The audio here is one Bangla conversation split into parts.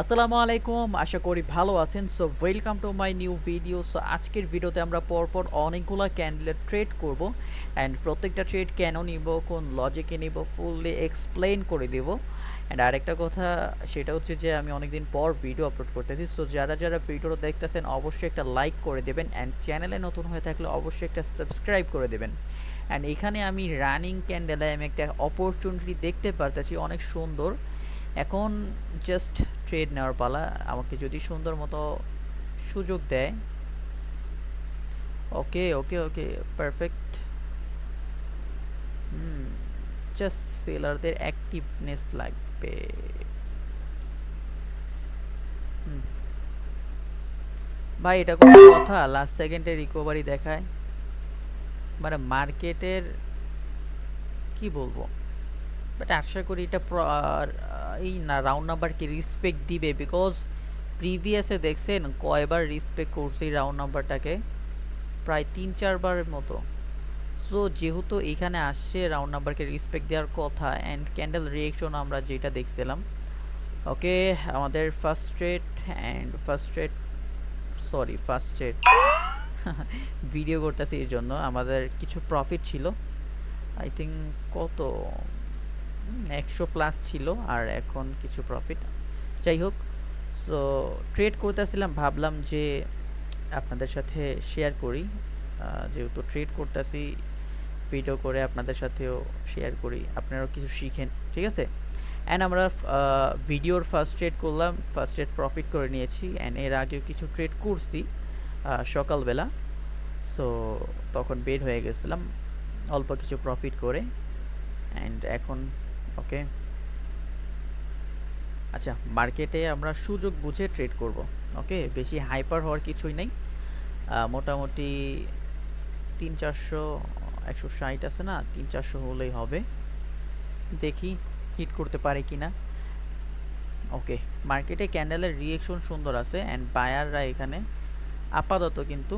আসসালামু আলাইকুম, আশা করি ভালো আছেন। So welcome to my new video so আজকের ভিডিওতে আমরা পরপর অনেকগুলো ক্যান্ডেলের ট্রেড করব অ্যান্ড প্রত্যেকটা ট্রেড কেন নিব, কোন লজিকে নিব ফুললি এক্সপ্লেন করে দেব। অ্যান্ড আরেকটা কথা, সেটা হচ্ছে যে আমি অনেকদিন পর ভিডিও আপলোড করতেছি। সো যারা যারা ভিডিওটা দেখতেছেন, অবশ্যই একটা লাইক করে দেবেন অ্যান্ড চ্যানেলে নতুন হয়ে থাকলে অবশ্যই একটা সাবস্ক্রাইব করে দেবেন। অ্যান্ড এখানে আমি রানিং ক্যান্ডেলে আমি একটা অপরচুনিটি দেখতে পারতেছি, অনেক সুন্দর। এখন জাস্ট ট্রেড নেওয়ার পালা আমাকে যদি সুন্দর মতো সুযোগ দেয়। Okay okay okay perfect hmm just সেলারদের activeness লাগবে। ভাই, এটা কোনো কথা? লাস্ট সেকেন্ডে রিকভারি দেখায়। মানে মার্কেটের কি বলব? বাট আশা করি এটা এই না রাউন্ড নাম্বারকে রেসপেক্ট দিবে? বিকজ প্রিভিয়াসে দেখছেন, কয়বার রেসপেক্ট করছে এই রাউন্ড নাম্বারটাকে প্রায় তিন, চারবারের মতো। সো যেহেতু এখানে আসছে রাউন্ড নাম্বারকে রেসপেক্ট দেওয়ার কথা অ্যান্ড ক্যান্ডেল রিয়েকশন আমরা যেটা দেখছিলাম ওকে আমাদের first trade and first trade sorry first trade video করতেছি এই জন্য, আমাদের কিছু প্রফিট ছিল। আই থিঙ্ক কত? একশো প্লাস ছিল আর এখন কিছু প্রফিট যাই হোক সো ট্রেড করতেছিলাম, ভাবলাম যে আপনাদের সাথে শেয়ার করি। যেহেতু ট্রেড করতেছি ভিডিও করে আপনাদের সাথেও শেয়ার করি। আপনারাও কিছু শিখেন, ঠিক আছে? অ্যান্ড আমরা ভিডিওর ফার্স্ট ট্রেড করলাম ফার্স্ট ট্রেড প্রফিট করে নিয়েছি। অ্যান্ড এর আগেও কিছু ট্রেড করছি সকালবেলা। সো তখন বের হয়ে গেছিলাম, অল্প কিছু প্রফিট করে। অ্যান্ড এখন ওকে? আচ্ছা মার্কেটে আমরা সুযোগ বুঝে ট্রেড করব, ওকে? বেশি হাইপার হওয়ার কিছুই নেই। মোটামুটি তিন চারশো, একশো ষাট আছে না? তিন চারশো হলেই হবে। দেখি হিট করতে পারে কি না ওকে মার্কেটে ক্যান্ডেলের রিয়েকশন সুন্দর আছে অ্যান্ড বায়াররা এখানে আপাতত কিন্তু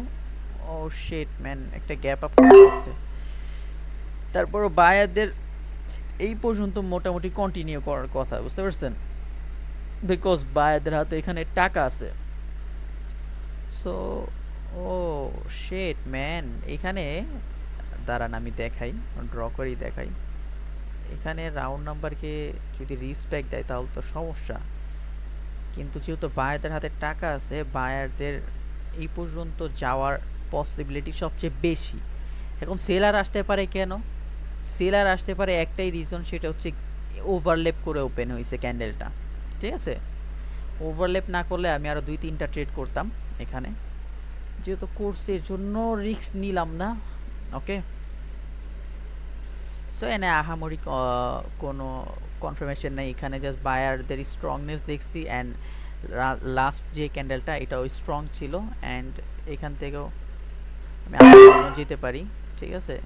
ও শেট ম্যান একটা গ্যাপ আপ আছে তারপরও বায়ারদের এই পর্যন্ত মোটামুটি কন্টিনিউ করার কথা, বুঝতে পারছেন? বিকজ বায়ারদের হাতে এখানে টাকা আছে। সো ও শেট ম্যান এখানে, দাঁড়ান, আমি দেখাই ড্র করেই দেখাই। এখানে রাউন্ড নাম্বারকে যদি রিসপেক্ট দেয়, তাহলে তো সমস্যা। কিন্তু যেহেতু বায়ারদের হাতে টাকা আছে বায়ারদের এই পর্যন্ত যাওয়ার পসিবিলিটি সবচেয়ে বেশি। এখন সেলার আসতে পারে কেন? সেলার আসতে পারে, একটাই রিজন সেটা হচ্ছে ওভারলেপ করে ওপেন হয়েছে ক্যান্ডেলটা ঠিক আছে? ওভারলেপ না করলে আমি আরও দুই, তিনটা ট্রেড করতাম এখানে। যেহেতু কোর্সের জন্য রিস্ক নিলাম না ওকে সো এনে আহামরি কোনো কনফার্মেশন নেই। এখানে জাস্ট বায়ারদের স্ট্রংনেস দেখছি অ্যান্ড লাস্ট যে ক্যান্ডেলটা এটা ওই স্ট্রং ছিল অ্যান্ড এখান থেকেও আমি যেতে পারি, ঠিক আছে?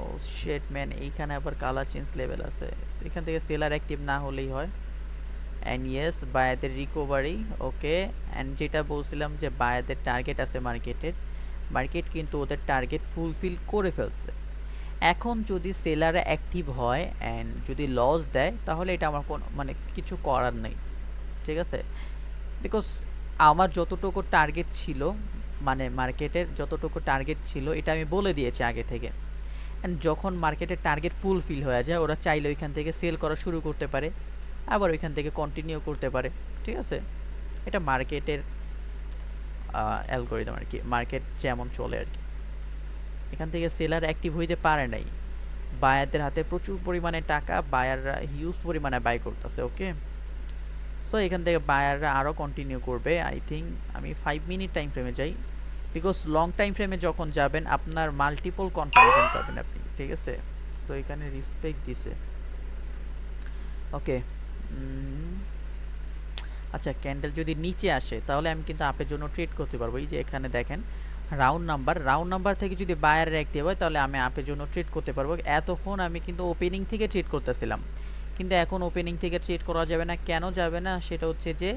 ও শেট ম্যান এইখানে আবার কালার চেঞ্জ লেভেল আছে। এখান থেকে সেলার অ্যাক্টিভ না হলেই হয়। অ্যান্ড ইয়েস বায়াদের রিকভারি ওকে অ্যান্ড যেটা বলছিলাম যে বায়াদের টার্গেট আছে মার্কেটের মার্কেট কিন্তু ওদের টার্গেট ফুলফিল করে ফেলছে। এখন যদি সেলার অ্যাক্টিভ হয় অ্যান্ড যদি লস দেয়, তাহলে এটা আমার কোনো মানে কিছু করার নেই। ঠিক আছে? বিকজ আমার যতটুকু টার্গেট ছিল মানে মার্কেটের যতটুকু টার্গেট ছিল, এটা আমি বলে দিয়েছি আগে থেকে। অ্যান্ড যখন মার্কেটের টার্গেট ফুলফিল হয়ে যায়, ওরা চাইলে ওইখান থেকে সেল করা শুরু করতে পারে, আবার ওইখান থেকে কন্টিনিউ করতে পারে, ঠিক আছে? এটা মার্কেটের অ্যালগোরিদম আর কি মার্কেট যেমন চলে আর কি। এখান থেকে সেলার অ্যাক্টিভ হইতে পারে নাই। বায়ারদের হাতে প্রচুর পরিমাণে টাকা বায়াররা হিউজ পরিমাণে বাই করতেছে ওকে সো এখান থেকে বায়াররা আরও কন্টিনিউ করবে আই থিঙ্ক আমি ফাইভ মিনিট টাইম ফ্রেমে যাই। বিকজ লং টাইম ফ্রেমে যখন যাবেন, আপনার মাল্টিপল কনফার্মেশন পাবেন আপনি, ঠিক আছে? সো এখানে রিসপেক্ট দিছে। ওকে আচ্ছা ক্যান্ডেল যদি নিচে আসে, তাহলে আমি কিন্তু আপের জন্য ট্রেড করতে পারব। এই যে এখানে দেখেন রাউন্ড নাম্বার রাউন্ড নাম্বার থেকে যদি বায়ারের অ্যাক্টিভ হয়, তাহলে আমি আপের জন্য ট্রেড করতে পারব। এতক্ষণ আমি কিন্তু ওপেনিং থেকে ট্রেড করতেছিলাম। কিন্তু এখন ওপেনিং থেকে ট্রেড করা যাবে না। কেন যাবে না? সেটা হচ্ছে যে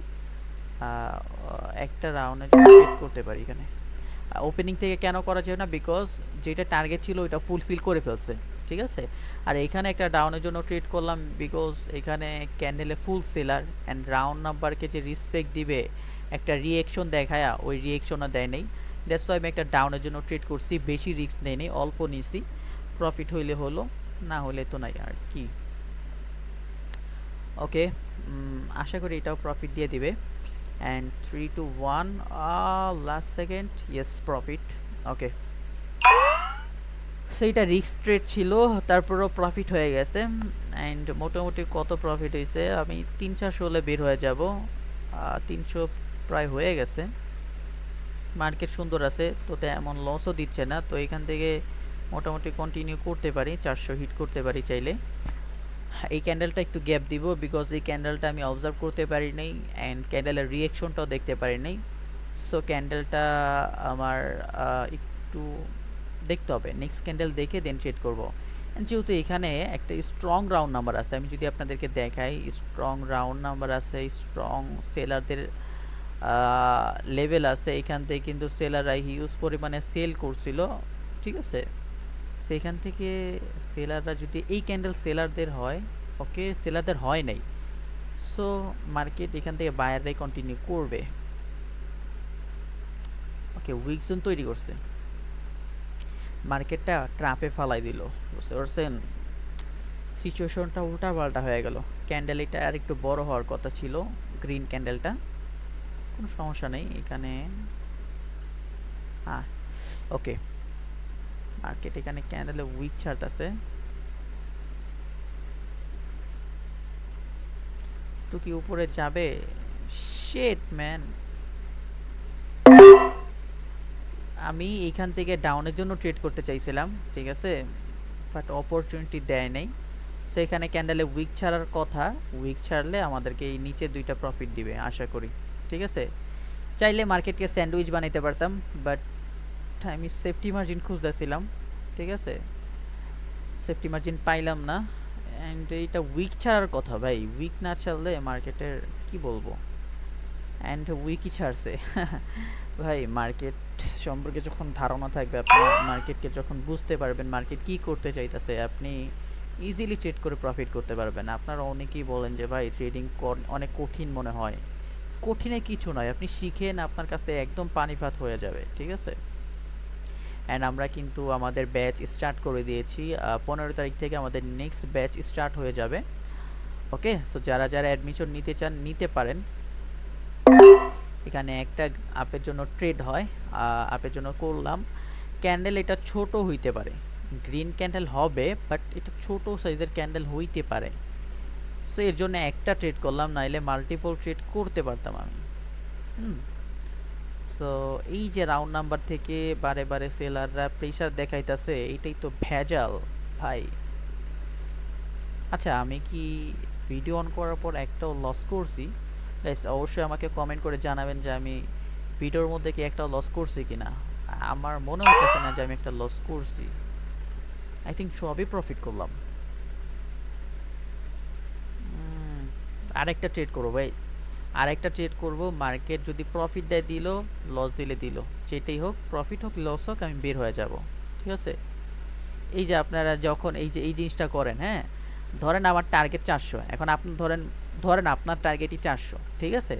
একটা রাউন্ডে ট্রেড করতে পারি এখানে। ওপেনিং থেকে কেন করা যায় না? বিকজ যেটা টার্গেট ছিল ওইটা ফুলফিল করে ফেলছে, ঠিক আছে? আর এখানে একটা ডাউনের জন্য ট্রেড করলাম বিকজ এখানে ক্যান্ডেলে ফুল সেলার অ্যান্ড রাউন্ড নাম্বারকে যে রিসপেক্ট দিবে, একটা রিয়েকশন দেখায়া ওই রিয়েকশনও দেয় নেই। দ্যাটস আমি একটা ডাউনের জন্য ট্রেড করছি, বেশি রিস্ক নেই নি অল্প নিছি। প্রফিট হইলে হলো, না হলে তো নাই আর কি। ওকে আশা করি এটাও প্রফিট দিয়ে দিবে। And three two one last second yes profit okay সেইটা রিস্ক ট্রেড ছিল, তারপরও প্রফিট হয়ে গেছে। অ্যান্ড মোটামুটি কত প্রফিট হয়েছে? আমি তিন চারশো হলে বের হয়ে যাব। তিনশো প্রায় হয়ে গেছে। মার্কেট সুন্দর আছে, তো তেমন লসও দিচ্ছে না। তো এখান থেকে মোটামুটি কন্টিনিউ করতে পারি, চারশো হিট করতে পারি চাইলে। এই ক্যান্ডেলটা একটু গ্যাপ দিব বিকজ এই ক্যান্ডেলটা আমি অবজার্ভ করতে পারি নাই অ্যান্ড ক্যান্ডেলের রিয়েকশনটাও দেখতে পারি নাই। সো ক্যান্ডেলটা আমার একটু দেখতে হবে। নেক্সট ক্যান্ডেল দেখে দেন ট্রেড করব। যেহেতু এখানে একটা স্ট্রং রাউন্ড নাম্বার আছে, আমি যদি আপনাদেরকে দেখাই স্ট্রং রাউন্ড নাম্বার আছে স্ট্রং সেলারদের লেভেল আছে, এখান থেকে কিন্তু সেলাররা হিউজ পরিমাণে সেল করছিল, ঠিক আছে? সেখান থেকে সেলাররা যদি, এই ক্যান্ডেল সেলারদের হয় ওকে সেলারদের হয় নাই। সো মার্কেট এখান থেকে বায়াররাই কন্টিনিউ করবে। ওকে উইক জোন তৈরি করছে। মার্কেটটা ট্রাপে ফালাই দিল। বুঝতে পারছেন? সিচুয়েশনটা উল্টা পাল্টা হয়ে গেল। ক্যান্ডেল এটা আর একটু বড় হওয়ার কথা ছিল গ্রিন ক্যান্ডেলটা কোনো সমস্যা নেই, এখানে হ্যাঁ ওকে মার্কেট এখানে ক্যান্ডেলে উইক চার্ট আছে একটু কি উপরে যাবে? শেট ম্যান আমি এইখান থেকে ডাউনের জন্য ট্রেড করতে চাইছিলাম, ঠিক আছে? বাট অপরচুনিটি দেয় নাই। সো এখানে ক্যান্ডেলে উইক ছাড়ার কথা। উইক ছাড়লে আমাদেরকে এই নিচে দুইটা প্রফিট দিবে, আশা করি। ঠিক আছে? চাইলে মার্কেটকে স্যান্ডউইচ বানাইতে পারতাম বাট আমি সেফটি মার্জিন খুঁজতেছিলাম, ঠিক আছে? সেফটি মার্জিন পাইলাম না অ্যান্ড এইটা উইক ছাড়ার কথা ভাই উইক না ছাড়লে মার্কেটের কি বলব? অ্যান্ড উইকই ছাড়ছে। ভাই মার্কেট সম্পর্কে যখন ধারণা থাকবে, আপনি মার্কেটকে যখন বুঝতে পারবেন মার্কেট কি করতে চাইতেছে, আপনি ইজিলি ট্রেড করে প্রফিট করতে পারবেন। আপনারা অনেকেই বলেন যে, ভাই ট্রেডিং অনেক কঠিন মনে হয়। কঠিনে কিছু নয়, আপনি শিখেন, আপনার কাছে একদম পানিপাত হয়ে যাবে, ঠিক আছে? অ্যান্ড আমরা কিন্তু আমাদের ব্যাচ স্টার্ট করে দিয়েছি পনেরো তারিখ থেকে আমাদের নেক্সট ব্যাচ স্টার্ট হয়ে যাবে। ওকে সো যারা যারা অ্যাডমিশন নিতে চান, নিতে পারেন। এখানে একটা আপের জন্য ট্রেড হয় আপের জন্য করলাম। ক্যান্ডেল এটা ছোট হইতে পারে। গ্রিন ক্যান্ডেল হবে বাট এটা ছোট সাইজের ক্যান্ডেল হইতে পারে। সো এর জন্য একটা ট্রেড করলাম, নাইলে মাল্টিপল ট্রেড করতে পারতাম আমি। হুম। সো এই যে রাউন্ড নাম্বার থেকে বারে বারে সেলাররা প্রেশার দেখাইতেছে, এইটাই তো ভেজাল, ভাই। আচ্ছা আমি কি ভিডিও অন করার পর একটাও লস করছি? অবশ্যই আমাকে কমেন্ট করে জানাবেন যে আমি ভিডিওর মধ্যে কি একটা লস করছি কিনা। আমার মনে হইতেছে না যে আমি একটা লস করছি। আই থিঙ্ক সবই প্রফিট করলাম। আরেকটা ট্রেড করব, ভাই। আরেকটা ট্রেড করব মার্কেট যদি প্রফিট দেয় দিল লস দিলে দিল। যেটাই হোক প্রফিট হোক লস হোক, আমি বের হয়ে যাব। ঠিক আছে? এই যে আপনারা যখন এই যে, এই জিনিসটা করেন হ্যাঁ? ধরেন আমার টার্গেট চারশো। এখন আপনি ধরেন ধরেন আপনার টার্গেটই চারশো। ঠিক আছে?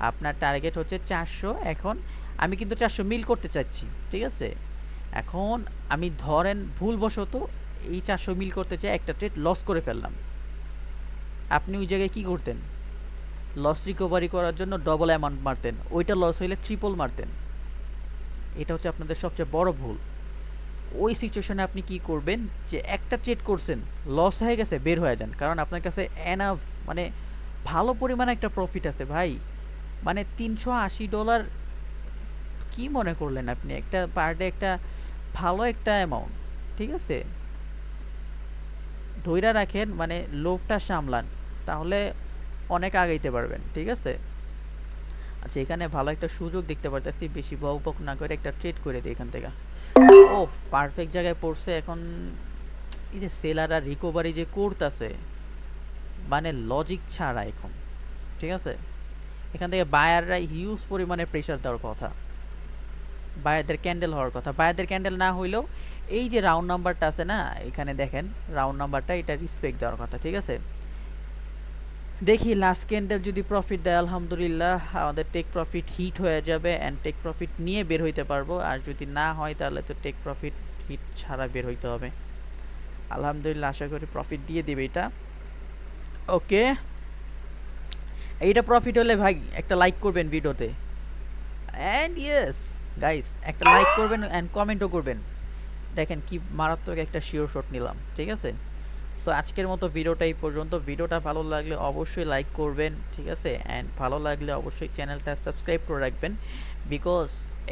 আপনার টার্গেট হচ্ছে চারশো। এখন আমি কিন্তু চারশো মিল করতে চাচ্ছি। ঠিক আছে? এখন আমি ধরেন ভুলবশত এই চারশো মিল করতে চাই, একটা ট্রেড লস করে ফেললাম। আপনি ওই জায়গায় কি করতেন? লস রিকভারি করার জন্য ডবল অ্যামাউন্ট মারতেন। ওইটা লস হইলে ট্রিপল মারতেন। এটা হচ্ছে আপনাদের সবচেয়ে বড় ভুল। ওই সিচুয়েশনে আপনি কি করবেন যে একটা ট্রেড করছেন লস হয়ে গেছে, বের হয়ে যান। কারণ আপনার কাছে এনাফ মানে ভালো পরিমাণে একটা প্রফিট আছে ভাই। মানে তিনশো আশি ডলার কি মনে করলেন আপনি? একটা পার ডে একটা ভালো একটা অ্যামাউন্ট ঠিক আছে? ধৈরা রাখেন মানে লোভটা সামলান। তাহলে অনেক আগাইতে পারবেন, ঠিক আছে? আচ্ছা এখানে ভালো একটা সুযোগ দেখতে পারতেছি, বেশি বক বক না করে একটা ট্রেড করে দিই এখান থেকে। ও পারফেক্ট জায়গায় পড়ছে এখন। এই যে সেলাররা রিকভারি যে করতেছে মানে লজিক ছাড়া এখন, ঠিক আছে? এখান থেকে বায়াররা হিউজ পরিমাণে প্রেশার দেওয়ার কথা। বায়ারদের ক্যান্ডেল হওয়ার কথা। বায়ারদের ক্যান্ডেল না হইলেও এই যে রাউন্ড নাম্বারটা আছে না, এখানে দেখেন রাউন্ড নাম্বারটা এটা রিসপেক্ট দেওয়ার কথা, ঠিক আছে? দেখি লাস্ট ক্যান্ডেল যদি প্রফিট দেয়, আলহামদুলিল্লাহ, আমাদের টেক প্রফিট হিট হয়ে যাবে অ্যান্ড টেক প্রফিট নিয়ে বের হইতে পারব। আর যদি না হয়, তাহলে তো টেক প্রফিট হিট ছাড়া বের হইতে হবে। আলহামদুলিল্লাহ, আশা করি প্রফিট দিয়ে দেবে এটা। ওকে এইটা প্রফিট হলে ভাই, একটা লাইক করবেন ভিডিওতে অ্যান্ড ইয়েস গাইস একটা লাইক করবেন অ্যান্ড কমেন্টও করবেন। দেখেন কি মারাত্মক একটা শিওর শট নিলাম, ঠিক আছে? সো আজকের মতো ভিডিওটা এই পর্যন্ত। ভিডিওটা ভালো লাগলে অবশ্যই লাইক করবেন, ঠিক আছে? অ্যান্ড ভালো লাগলে অবশ্যই চ্যানেলটা সাবস্ক্রাইব করে রাখবেন। বিকজ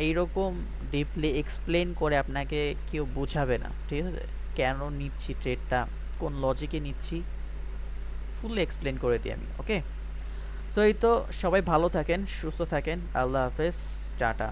এইরকম ডিপলি এক্সপ্লেন করে আপনাকে কেউ বোঝাবে না, ঠিক আছে? কেন নিচ্ছি ট্রেডটা কোন লজিকে নিচ্ছি? ফুললি এক্সপ্লেন করে দিই আমি ওকে সো এই তো সবাই ভালো থাকেন, সুস্থ থাকেন। আল্লাহ হাফেজ, টাটা।